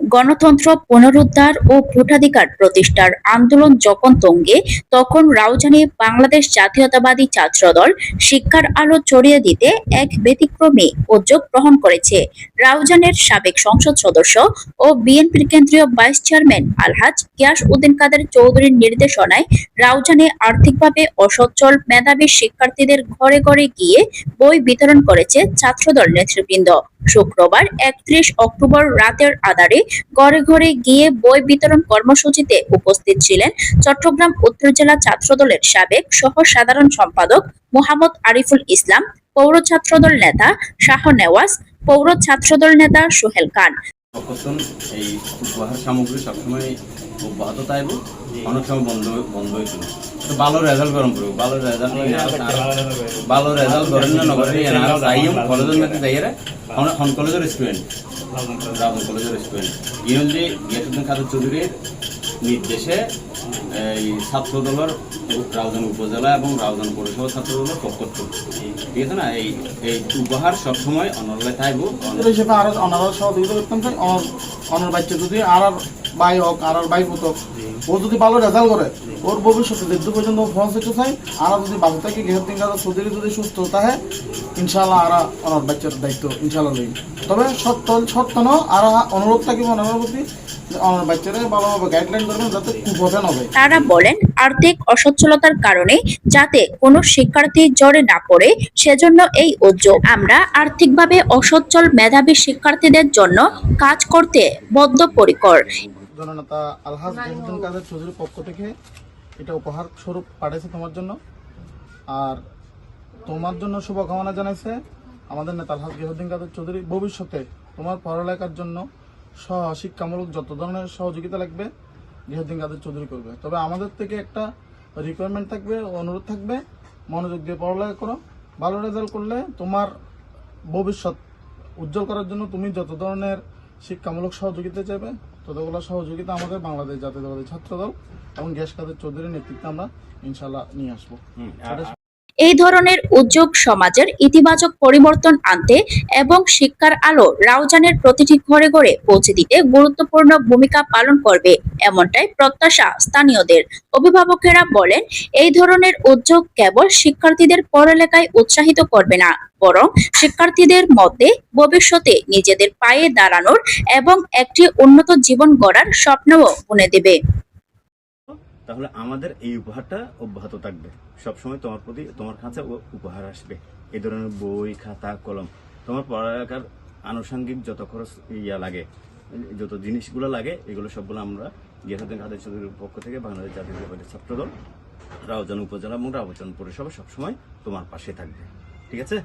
গণতন্ত্র পুনরুদ্ধার ও ভোটাধিকার প্রতিষ্ঠার আন্দোলন যখন তঙ্গে, তখন রাউজানে বাংলাদেশ জাতীয়তাবাদী ছাত্রদল শিক্ষার আলো ছড়িয়ে দিতে এক ব্যতিক্রমী উদ্যোগ গ্রহণ করেছে। রাউজানের সাবেক সংসদ সদস্য ও বিএনপির কেন্দ্রীয় ভাইস চেয়ারম্যান আলহাজ গিয়াস উদ্দিন কাদের চৌধুরীর নির্দেশনায় রাউজানে আর্থিকভাবে অসচ্ছল মেধাবী শিক্ষার্থীদের ঘরে ঘরে গিয়ে বই বিতরণ করেছে ছাত্রদল নেতৃবৃন্দ। শুক্রবার একত্রিশ অক্টোবর রাতের আধারে ঘরে ঘরে গিয়ে বই বিতরণ কর্মসূচিতে উপস্থিত ছিলেন চট্টগ্রাম উত্তর জেলা ছাত্রদলের সাবেক সহ সাধারণ সম্পাদক মোহাম্মদ আরিফুল ইসলাম পৌর ছাত্রদল নেতা শাহ নেওয়াজ পৌর ছাত্রদল নেতা সোহেল খান। অকস্মাৎ এই উপহার সামগ্রী সবসময় অব্যাহত থাকব অনেক সময় বন্ধ বন্ধ হয়েছিল তো ভালো রেজাল্ট গরম করব ভালো রেজাল্ট ভালো রেজাল্ট করেন না নগরের এনারা যাইম কলেজের মধ্যে যাইরা হন কলেজের স্টুডেন্ট রাজন কলেজের স্টুডেন্ট যে গিয়াসুদ্দিন খাদর চৌধুরীর নির্দেশে, এই ছাত্রদলের রাউজান উপজেলা এবং রাউজান পৌরসভা ছাত্রদলের পক্ষ ঠিক আছে না? এই এই উপহার সবসময় অনলাইন থাকব অনার সহযোগিতা করতাম অনার বাচ্চা যদি আর বাই হোক আর ভাই হতো ও যদি ভালো রেজাল্ট করে ওর ভবিষ্যতে দেখতে পর্যন্ত পৌঁছাতে চাই আর যদি বাবু থেকে গেহের দিন কাজ চৌধুরী যদি সুস্থ থাকে ইনশাল্লাহ আর ওনার বাচ্চার দায়িত্ব ইনশাল্লাহ নেই। তবে সত্য সত্য ন আর অনুরোধ থাকিব ওনার প্রতি ওনার বাচ্চারা ভালোভাবে গাইডলাইন করবেন যাতে কুপথে হবে তারা বলেন আর্থিক অসচ্ছলতার কারণে যাতে কোনো শিক্ষার্থী জড়ে না পড়ে, সেজন্য এই উদ্যোগ আমরা আর্থিকভাবে অসচ্ছল মেধাবী শিক্ষার্থীদের জন্য কাজ করতে বদ্ধপরিকর। জননেতা আলহাজ বহুদ্দিন কাদের চৌধুরীর পক্ষ থেকে এটা উপহার স্বরূপ পাঠিয়েছে তোমার জন্য। আর তোমার জন্য শুভকামনা জানাইছে আমাদের নেতা আলহাজ গিয়াসুদ্দিন কাদের চৌধুরী। ভবিষ্যতে তোমার পড়ালেখার জন্য সহ শিক্ষামূলক যত ধরনের সহযোগিতা লাগবে গিয়াসুদ্দিন কাদের চৌধুরী করবে। তবে আমাদের থেকে একটা রিকোয়ারমেন্ট থাকবে অনুরোধ থাকবে। মনোযোগ দিয়ে পড়ালেখা করো। ভালো রেজাল্ট করলে তোমার ভবিষ্যৎ উজ্জ্বল করার জন্য তুমি যত ধরনের শিক্ষামূলক সহযোগিতা চাইবে ততগুলো সহযোগিতা আমাদের বাংলাদেশ জাতীয়তাবাদী ছাত্রদল এবং গ্যাস কাদের চৌধুরীর নেতৃত্বে আমরা ইনশাল্লাহ নিয়ে আসব। এই ধরনের উদ্যোগ সমাজের ইতিবাচক পরিবর্তন আনতে এবং শিক্ষার আলো রাউজানের প্রতিটি ঘরে ঘরে পৌঁছে দিতে গুরুত্বপূর্ণ ভূমিকা পালন করবে, এমনটাই প্রত্যাশা স্থানীয়দের। অভিভাবকেরা বলেন, এই ধরনের উদ্যোগ কেবল শিক্ষার্থীদের পড়ালেখায় উৎসাহিত করবে না, বরং শিক্ষার্থীদের মধ্যে ভবিষ্যতে নিজেদের পায়ে দাঁড়ানোর এবং একটি উন্নত জীবন গড়ার স্বপ্নও বুনে দেবে। তাহলে আমাদের এই উপহারটা অব্যাহত থাকবে। সবসময় তোমার প্রতি তোমার কাছে উপহার আসবে। এই ধরনের বই, খাতা, কলম, তোমার পড়ালেখার আনুষঙ্গিক যত খরচ ইয়া লাগে, যত জিনিসগুলো লাগে, এগুলো সবগুলো আমরা গিয়াসুদ্দিন কাদের চৌধুরীর পক্ষ থেকে বাংলাদেশ জাতীয় ছাত্রদল রাউজান উপজেলা এবং রাউজান পৌরসভা সবসময় তোমার পাশে থাকবে। ঠিক আছে?